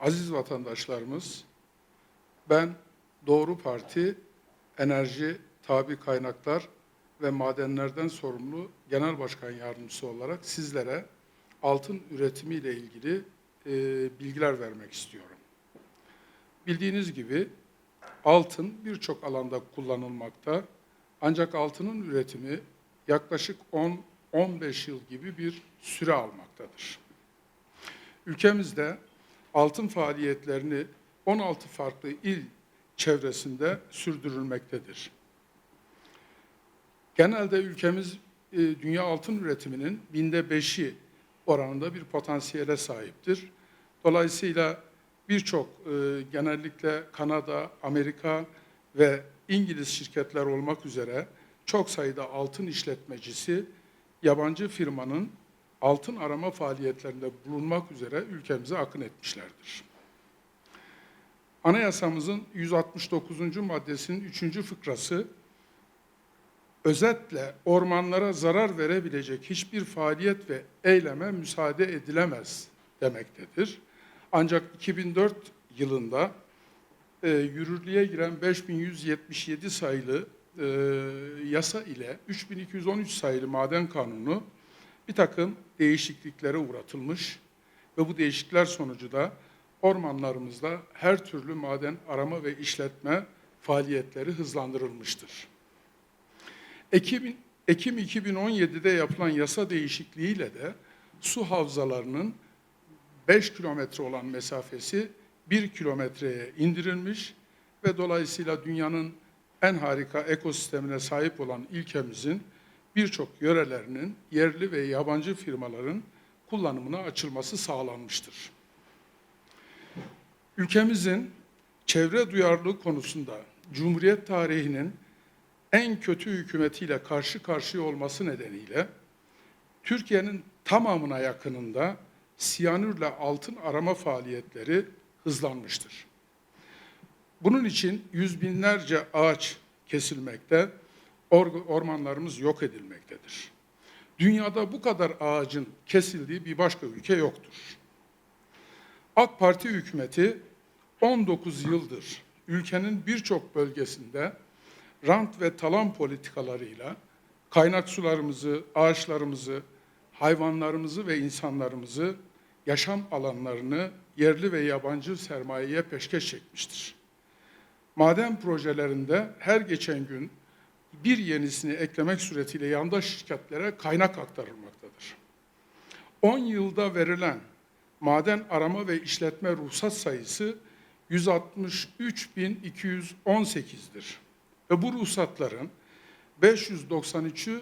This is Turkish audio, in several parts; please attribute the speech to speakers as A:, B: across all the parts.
A: aziz vatandaşlarımız, ben Doğru Parti Enerji, Tabi Kaynaklar ve Madenlerden sorumlu Genel Başkan Yardımcısı olarak sizlere altın üretimi ile ilgili e, bilgiler vermek istiyorum. Bildiğiniz gibi altın birçok alanda kullanılmakta. Ancak altının üretimi yaklaşık 10-15 yıl gibi bir süre almaktadır. Ülkemizde altın faaliyetlerini 16 farklı il çevresinde sürdürülmektedir. Genelde ülkemiz e, dünya altın üretiminin binde beşi oranında bir potansiyele sahiptir. Dolayısıyla birçok e, genellikle Kanada, Amerika ve İngiliz şirketler olmak üzere çok sayıda altın işletmecisi yabancı firmanın altın arama faaliyetlerinde bulunmak üzere ülkemize akın etmişlerdir. Anayasamızın 169. maddesinin 3. fıkrası özetle ormanlara zarar verebilecek hiçbir faaliyet ve eyleme müsaade edilemez demektedir. Ancak 2004 yılında e, yürürlüğe giren 5177 sayılı e, yasa ile 3213 sayılı maden kanunu bir takım değişikliklere uğratılmış ve bu değişiklikler sonucu da ormanlarımızda her türlü maden arama ve işletme faaliyetleri hızlandırılmıştır. Ekim, Ekim 2017'de yapılan yasa değişikliğiyle de su havzalarının 5 kilometre olan mesafesi 1 kilometreye indirilmiş ve dolayısıyla dünyanın en harika ekosistemine sahip olan ülkemizin birçok yörelerinin yerli ve yabancı firmaların kullanımına açılması sağlanmıştır. Ülkemizin çevre duyarlılığı konusunda Cumhuriyet tarihinin en kötü hükümetiyle karşı karşıya olması nedeniyle Türkiye'nin tamamına yakınında siyanürle altın arama faaliyetleri hızlanmıştır. Bunun için yüz binlerce ağaç kesilmekte, or- ormanlarımız yok edilmektedir. Dünyada bu kadar ağacın kesildiği bir başka ülke yoktur. AK Parti hükümeti 19 yıldır ülkenin birçok bölgesinde rant ve talan politikalarıyla kaynak sularımızı, ağaçlarımızı, hayvanlarımızı ve insanlarımızı, yaşam alanlarını yerli ve yabancı sermayeye peşkeş çekmiştir. Maden projelerinde her geçen gün bir yenisini eklemek suretiyle yandaş şirketlere kaynak aktarılmaktadır. 10 yılda verilen maden arama ve işletme ruhsat sayısı 163.218'dir. Ve bu ruhsatların 593'ü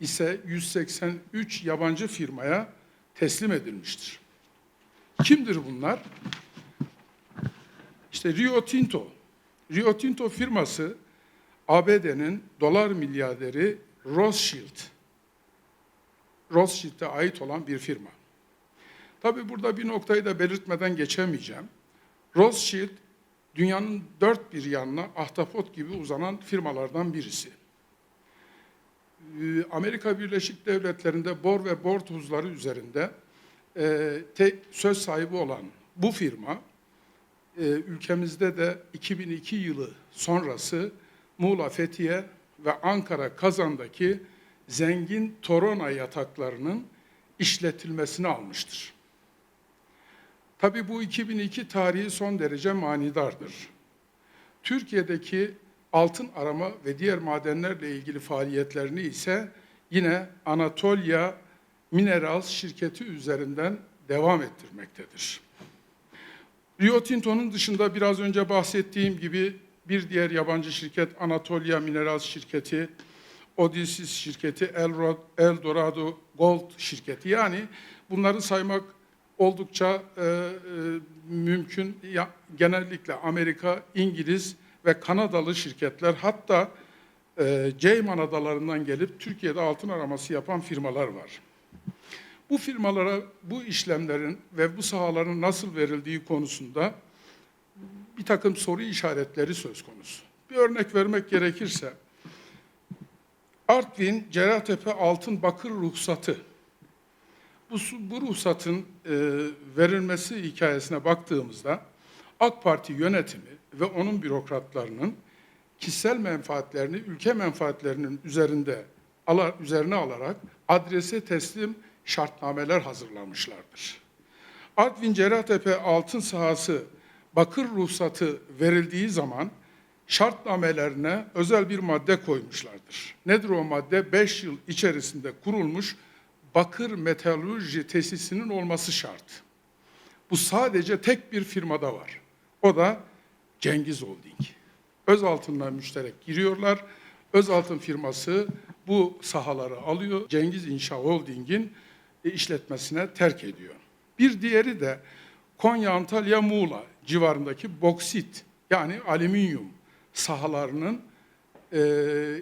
A: ise 183 yabancı firmaya teslim edilmiştir. Kimdir bunlar? İşte Rio Tinto. Rio Tinto firması ABD'nin dolar milyarderi Rothschild. Rothschild'e ait olan bir firma. Tabi burada bir noktayı da belirtmeden geçemeyeceğim. Rothschild dünyanın dört bir yanına ahtapot gibi uzanan firmalardan birisi. Ee, Amerika Birleşik Devletleri'nde bor ve bor tuzları üzerinde e, tek söz sahibi olan bu firma e, ülkemizde de 2002 yılı sonrası Muğla, Fethiye ve Ankara Kazan'daki zengin Torona yataklarının işletilmesini almıştır. Tabii bu 2002 tarihi son derece manidardır. Türkiye'deki altın arama ve diğer madenlerle ilgili faaliyetlerini ise yine Anatolia Minerals şirketi üzerinden devam ettirmektedir. Rio Tinto'nun dışında biraz önce bahsettiğim gibi bir diğer yabancı şirket Anatolia Minerals şirketi, Odysseus şirketi, Eldorado Gold şirketi. Yani bunları saymak oldukça e, e, mümkün. Ya, genellikle Amerika, İngiliz ve Kanadalı şirketler hatta e, Cayman Adalarından gelip Türkiye'de altın araması yapan firmalar var. Bu firmalara bu işlemlerin ve bu sahaların nasıl verildiği konusunda bir takım soru işaretleri söz konusu. Bir örnek vermek gerekirse, Artvin Cerrahtepe Altın Bakır Ruhsatı Bu, bu ruhsatın e, verilmesi hikayesine baktığımızda AK Parti yönetimi ve onun bürokratlarının kişisel menfaatlerini ülke menfaatlerinin üzerinde ala- üzerine alarak adrese teslim şartnameler hazırlamışlardır. Artvin Cerrahtepe altın sahası bakır ruhsatı verildiği zaman şartnamelerine özel bir madde koymuşlardır. Nedir o madde? 5 yıl içerisinde kurulmuş bakır metalurji tesisinin olması şart. Bu sadece tek bir firmada var. O da Cengiz Holding. Özaltın'la müşterek giriyorlar. Özaltın firması bu sahaları alıyor. Cengiz İnşa Holding'in e, işletmesine terk ediyor. Bir diğeri de Konya, Antalya, Muğla civarındaki boksit yani alüminyum sahalarının e,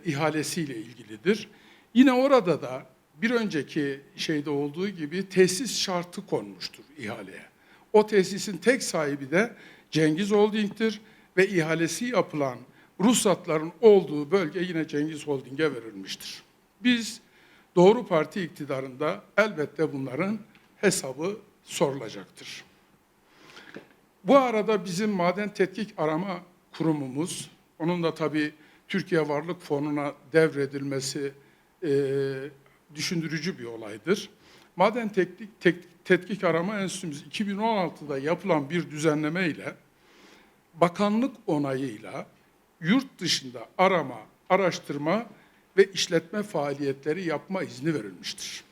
A: ihalesiyle ilgilidir. Yine orada da bir önceki şeyde olduğu gibi tesis şartı konmuştur ihaleye. O tesisin tek sahibi de Cengiz Holding'tir ve ihalesi yapılan ruhsatların olduğu bölge yine Cengiz Holding'e verilmiştir. Biz Doğru Parti iktidarında elbette bunların hesabı sorulacaktır. Bu arada bizim maden tetkik arama kurumumuz, onun da tabii Türkiye Varlık Fonu'na devredilmesi e, düşündürücü bir olaydır. Maden Tetkik, Tek- Tetkik Arama Enstitümüz 2016'da yapılan bir düzenleme ile bakanlık onayıyla yurt dışında arama, araştırma ve işletme faaliyetleri yapma izni verilmiştir.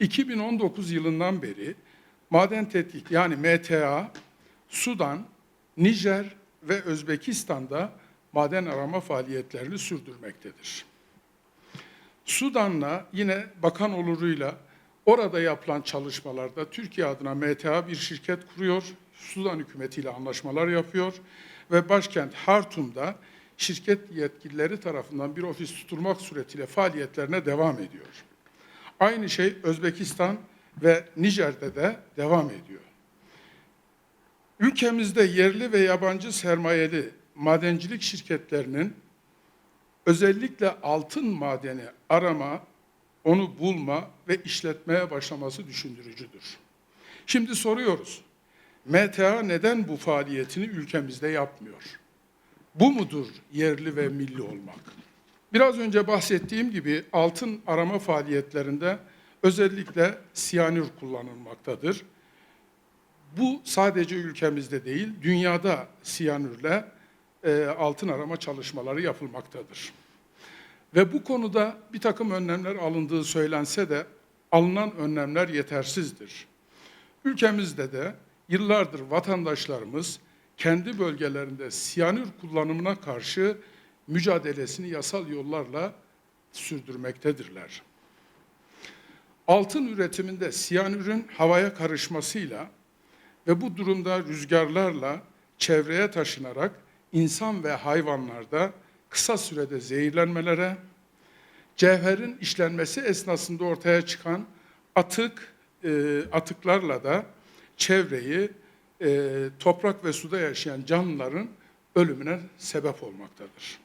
A: 2019 yılından beri maden tetkik yani MTA, Sudan, Nijer ve Özbekistan'da maden arama faaliyetlerini sürdürmektedir. Sudan'la yine bakan oluruyla orada yapılan çalışmalarda Türkiye adına MTA bir şirket kuruyor, Sudan hükümetiyle anlaşmalar yapıyor ve başkent Hartum'da şirket yetkilileri tarafından bir ofis tutulmak suretiyle faaliyetlerine devam ediyor. Aynı şey Özbekistan ve Nijer'de de devam ediyor. Ülkemizde yerli ve yabancı sermayeli madencilik şirketlerinin özellikle altın madeni arama, onu bulma ve işletmeye başlaması düşündürücüdür. Şimdi soruyoruz. MTA neden bu faaliyetini ülkemizde yapmıyor? Bu mudur yerli ve milli olmak? Biraz önce bahsettiğim gibi altın arama faaliyetlerinde özellikle siyanür kullanılmaktadır. Bu sadece ülkemizde değil, dünyada siyanürle e, altın arama çalışmaları yapılmaktadır. Ve bu konuda bir takım önlemler alındığı söylense de alınan önlemler yetersizdir. Ülkemizde de yıllardır vatandaşlarımız kendi bölgelerinde siyanür kullanımına karşı mücadelesini yasal yollarla sürdürmektedirler. Altın üretiminde siyanürün havaya karışmasıyla ve bu durumda rüzgarlarla çevreye taşınarak insan ve hayvanlarda kısa sürede zehirlenmelere, cevherin işlenmesi esnasında ortaya çıkan atık e, atıklarla da çevreyi e, toprak ve suda yaşayan canlıların ölümüne sebep olmaktadır.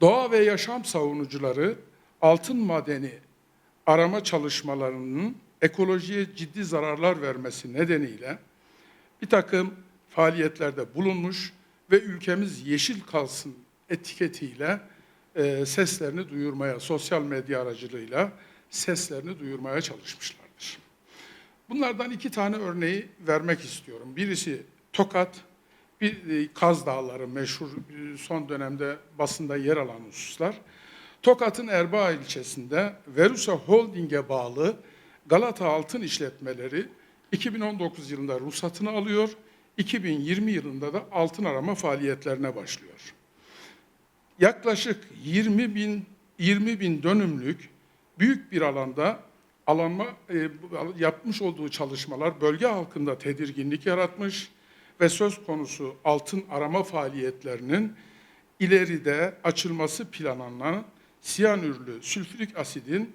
A: Doğa ve yaşam savunucuları altın madeni arama çalışmalarının ekolojiye ciddi zararlar vermesi nedeniyle bir takım faaliyetlerde bulunmuş ve ülkemiz yeşil kalsın etiketiyle e, seslerini duyurmaya, sosyal medya aracılığıyla seslerini duyurmaya çalışmışlardır. Bunlardan iki tane örneği vermek istiyorum. Birisi Tokat, bir e, Kaz Dağları meşhur e, son dönemde basında yer alan hususlar. Tokat'ın Erbaa ilçesinde Verusa Holding'e bağlı Galata Altın İşletmeleri 2019 yılında ruhsatını alıyor, 2020 yılında da altın arama faaliyetlerine başlıyor. Yaklaşık 20 bin 20 bin dönümlük büyük bir alanda alanma e, yapmış olduğu çalışmalar bölge halkında tedirginlik yaratmış ve söz konusu altın arama faaliyetlerinin ileride açılması planlanan siyanürlü sülfürik asidin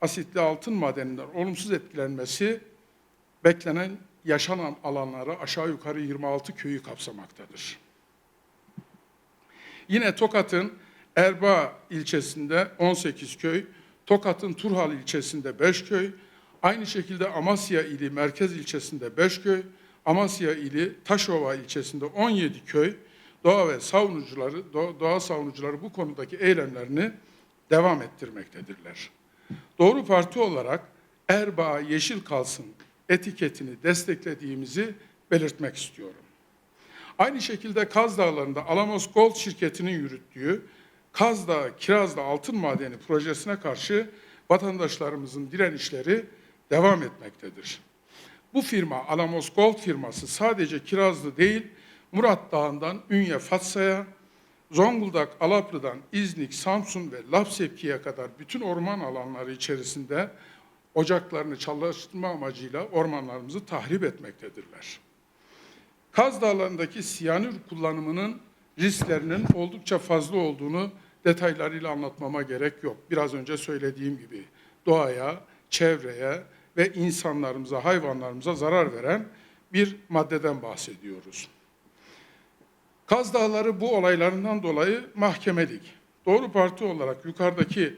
A: asitli altın madeninden olumsuz etkilenmesi beklenen yaşanan alanları aşağı yukarı 26 köyü kapsamaktadır. Yine Tokat'ın Erbaa ilçesinde 18 köy, Tokat'ın Turhal ilçesinde 5 köy, aynı şekilde Amasya ili merkez ilçesinde 5 köy, Amasya ili Taşova ilçesinde 17 köy, doğa ve savunucuları, doğa savunucuları bu konudaki eylemlerini devam ettirmektedirler. Doğru Parti olarak Erbaa Yeşil Kalsın etiketini desteklediğimizi belirtmek istiyorum. Aynı şekilde Kaz Dağları'nda Alamos Gold şirketinin yürüttüğü Kaz Dağı Kiraz Dağı Altın Madeni projesine karşı vatandaşlarımızın direnişleri devam etmektedir. Bu firma Alamos Gold firması sadece Kirazlı değil, Murat Dağı'ndan Ünye Fatsa'ya, Zonguldak Alaplı'dan İznik, Samsun ve Lapsepki'ye kadar bütün orman alanları içerisinde ocaklarını çalıştırma amacıyla ormanlarımızı tahrip etmektedirler. Kaz Dağları'ndaki siyanür kullanımının risklerinin oldukça fazla olduğunu detaylarıyla anlatmama gerek yok. Biraz önce söylediğim gibi doğaya, çevreye ve insanlarımıza, hayvanlarımıza zarar veren bir maddeden bahsediyoruz. Kaz Dağları bu olaylarından dolayı mahkemelik. Doğru Parti olarak yukarıdaki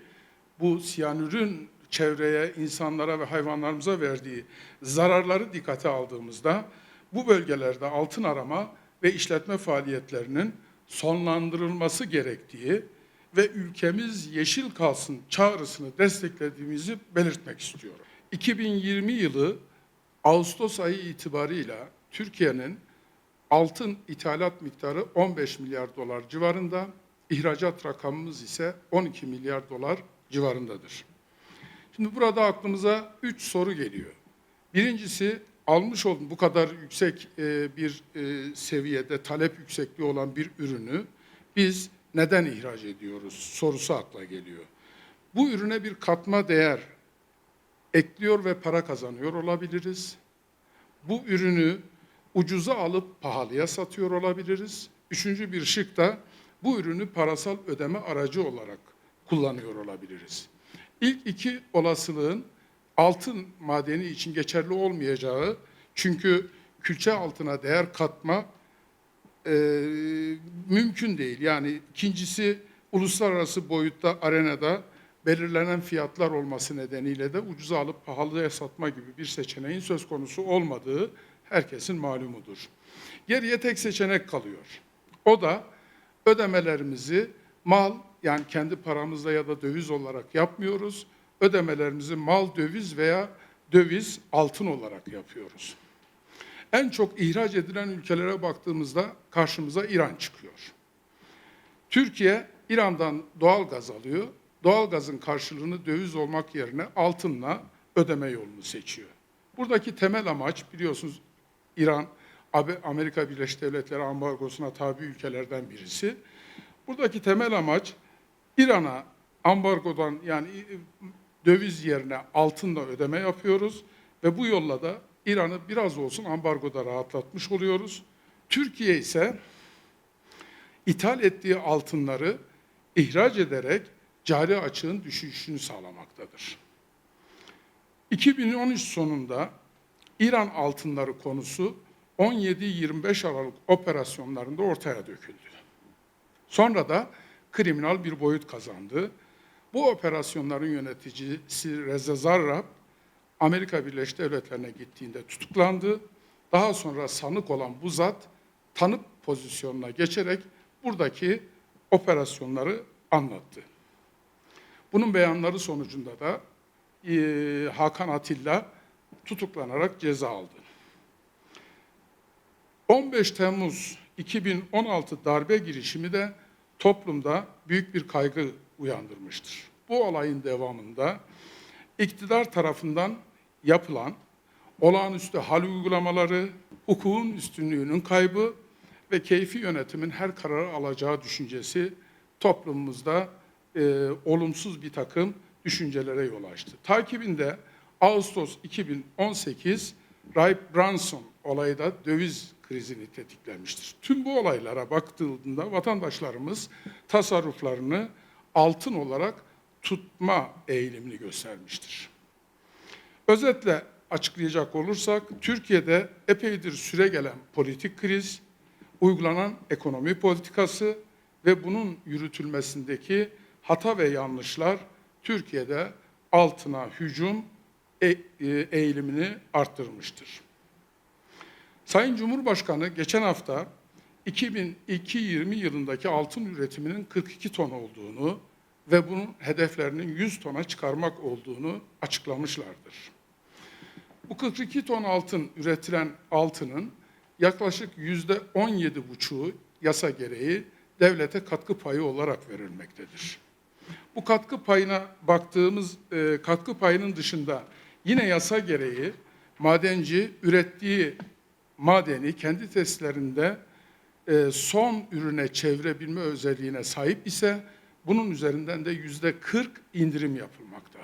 A: bu siyanürün çevreye, insanlara ve hayvanlarımıza verdiği zararları dikkate aldığımızda bu bölgelerde altın arama ve işletme faaliyetlerinin sonlandırılması gerektiği ve ülkemiz yeşil kalsın çağrısını desteklediğimizi belirtmek istiyorum. 2020 yılı Ağustos ayı itibarıyla Türkiye'nin altın ithalat miktarı 15 milyar dolar civarında, ihracat rakamımız ise 12 milyar dolar civarındadır. Şimdi burada aklımıza üç soru geliyor. Birincisi almış olduğum bu kadar yüksek e, bir e, seviyede talep yüksekliği olan bir ürünü biz neden ihraç ediyoruz sorusu akla geliyor. Bu ürüne bir katma değer ekliyor ve para kazanıyor olabiliriz. Bu ürünü ucuza alıp pahalıya satıyor olabiliriz. Üçüncü bir şık da bu ürünü parasal ödeme aracı olarak kullanıyor olabiliriz. İlk iki olasılığın altın madeni için geçerli olmayacağı çünkü külçe altına değer katma e, mümkün değil. Yani ikincisi uluslararası boyutta arenada belirlenen fiyatlar olması nedeniyle de ucuza alıp pahalıya satma gibi bir seçeneğin söz konusu olmadığı herkesin malumudur. Geriye tek seçenek kalıyor. O da ödemelerimizi mal yani kendi paramızla ya da döviz olarak yapmıyoruz. Ödemelerimizi mal döviz veya döviz altın olarak yapıyoruz. En çok ihraç edilen ülkelere baktığımızda karşımıza İran çıkıyor. Türkiye İran'dan doğal gaz alıyor. Doğal gazın karşılığını döviz olmak yerine altınla ödeme yolunu seçiyor. Buradaki temel amaç biliyorsunuz İran Amerika Birleşik Devletleri ambargosuna tabi ülkelerden birisi. Buradaki temel amaç İran'a ambargodan yani döviz yerine altınla ödeme yapıyoruz ve bu yolla da İran'ı biraz olsun ambargoda rahatlatmış oluyoruz. Türkiye ise ithal ettiği altınları ihraç ederek cari açığın düşüşünü sağlamaktadır. 2013 sonunda İran altınları konusu 17-25 Aralık operasyonlarında ortaya döküldü. Sonra da kriminal bir boyut kazandı. Bu operasyonların yöneticisi Reza Zarrab, Amerika Birleşik Devletleri'ne gittiğinde tutuklandı. Daha sonra sanık olan bu zat tanık pozisyonuna geçerek buradaki operasyonları anlattı. Bunun beyanları sonucunda da e, Hakan Atilla tutuklanarak ceza aldı. 15 Temmuz 2016 darbe girişimi de toplumda büyük bir kaygı uyandırmıştır. Bu olayın devamında iktidar tarafından yapılan olağanüstü hal uygulamaları, hukukun üstünlüğünün kaybı ve keyfi yönetimin her kararı alacağı düşüncesi toplumumuzda e, olumsuz bir takım düşüncelere yol açtı. Takibinde Ağustos 2018 Ray Branson olayı da döviz krizini tetiklemiştir. Tüm bu olaylara baktığında vatandaşlarımız tasarruflarını altın olarak tutma eğilimini göstermiştir. Özetle açıklayacak olursak Türkiye'de epeydir süre gelen politik kriz, uygulanan ekonomi politikası ve bunun yürütülmesindeki hata ve yanlışlar Türkiye'de altına hücum eğilimini arttırmıştır. Sayın Cumhurbaşkanı geçen hafta 2002-20 yılındaki altın üretiminin 42 ton olduğunu ve bunun hedeflerinin 100 tona çıkarmak olduğunu açıklamışlardır. Bu 42 ton altın üretilen altının yaklaşık yüzde 17,5'u yasa gereği devlete katkı payı olarak verilmektedir. Bu katkı payına baktığımız e, katkı payının dışında yine yasa gereği madenci ürettiği madeni kendi testlerinde e, son ürüne çevirebilme özelliğine sahip ise bunun üzerinden de yüzde 40 indirim yapılmakta.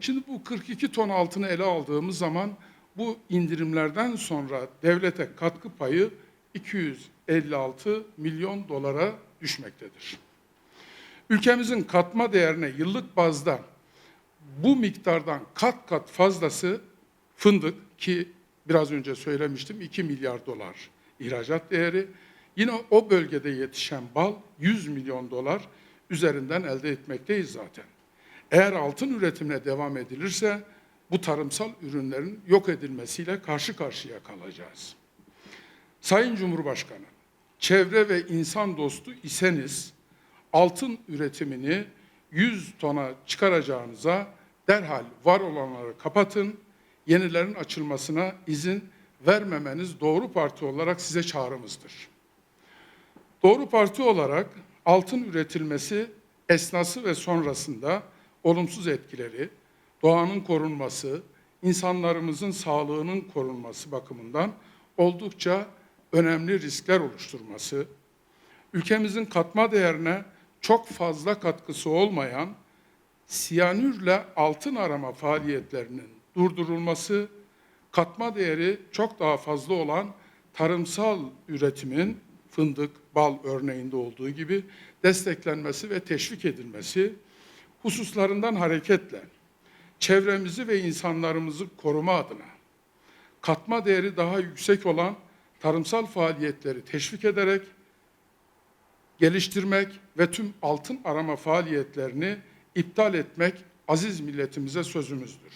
A: Şimdi bu 42 ton altını ele aldığımız zaman bu indirimlerden sonra devlete katkı payı 256 milyon dolara düşmektedir. Ülkemizin katma değerine yıllık bazda bu miktardan kat kat fazlası fındık ki biraz önce söylemiştim 2 milyar dolar ihracat değeri. Yine o bölgede yetişen bal 100 milyon dolar üzerinden elde etmekteyiz zaten. Eğer altın üretimine devam edilirse bu tarımsal ürünlerin yok edilmesiyle karşı karşıya kalacağız. Sayın Cumhurbaşkanı, çevre ve insan dostu iseniz altın üretimini 100 tona çıkaracağınıza derhal var olanları kapatın, yenilerin açılmasına izin vermemeniz Doğru Parti olarak size çağrımızdır. Doğru Parti olarak altın üretilmesi esnası ve sonrasında olumsuz etkileri, doğanın korunması, insanlarımızın sağlığının korunması bakımından oldukça önemli riskler oluşturması, ülkemizin katma değerine çok fazla katkısı olmayan siyanürle altın arama faaliyetlerinin durdurulması, katma değeri çok daha fazla olan tarımsal üretimin fındık, bal örneğinde olduğu gibi desteklenmesi ve teşvik edilmesi hususlarından hareketle çevremizi ve insanlarımızı koruma adına katma değeri daha yüksek olan tarımsal faaliyetleri teşvik ederek geliştirmek ve tüm altın arama faaliyetlerini iptal etmek aziz milletimize sözümüzdür.